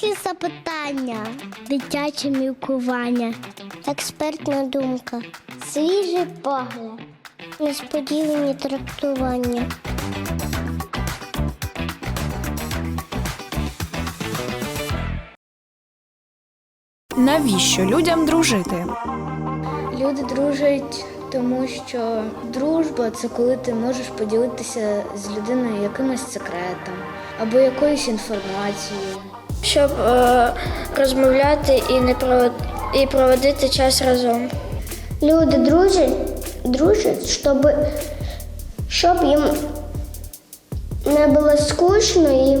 Дорослі запитання, дитяче мілкування, експертна думка, свіжий погляд, несподівані трактування. Навіщо людям дружити? Люди дружать, тому що дружба це коли ти можеш поділитися з людиною якимось секретом або якоюсь інформацією. Щоб е, розмовляти і не провод... і проводити час разом. Люди дружать, дружать, щоб, щоб їм не було скучно і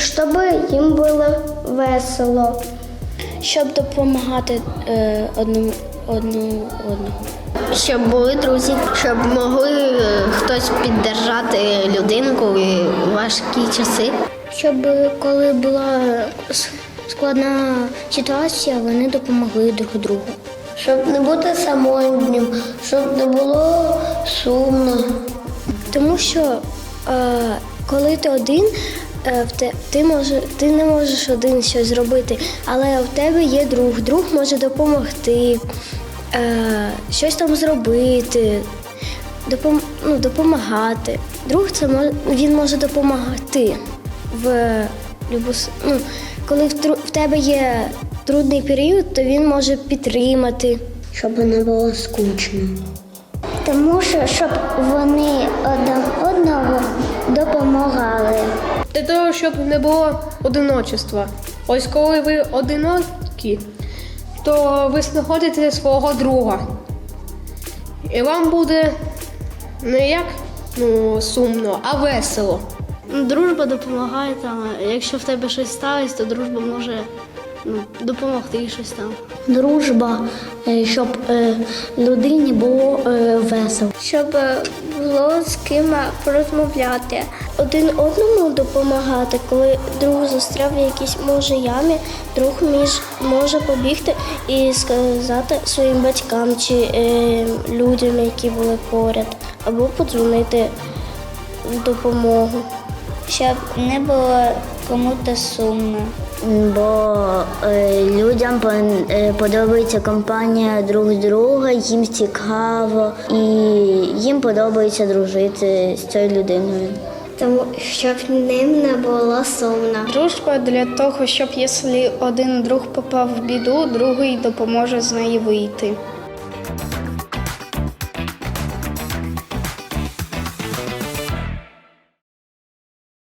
щоб їм було весело. Щоб допомагати е, одному одному одному. Щоб були друзі, щоб могли е, хтось піддержати людинку у важкі часи. Щоб коли була складна ситуація, вони допомогли друг другу. Щоб не бути самотнім, щоб не було сумно. Тому що е, коли ти один, е, ти, може, ти не можеш один щось зробити, але в тебе є друг. Друг може допомогти, е, щось там зробити, допом, ну, допомагати. Друг це він може допомагати в любу, ну, коли в, тру- в тебе є трудний період, то він може підтримати. Щоб не було скучно. Тому що щоб вони один одного допомагали. Для того, щоб не було одиночества. Ось коли ви одинокі, то ви знаходите свого друга. І вам буде не як ну, сумно, а весело. Дружба допомагає там. Якщо в тебе щось сталося, то дружба може ну, допомогти щось там. Дружба, е, щоб е, людині було е, весело. Щоб було з ким порозмовляти. Один одному допомагати, коли друг застряв в якійсь може ямі, друг між може побігти і сказати своїм батькам чи е, людям, які були поряд, або подзвонити в допомогу. Щоб не було кому-то сумно. Бо е, людям е, подобається компанія друг друга, їм цікаво і їм подобається дружити з цією людиною. Тому щоб ним не було сумно. Дружба для того, щоб якщо один друг попав в біду, другий допоможе з неї вийти.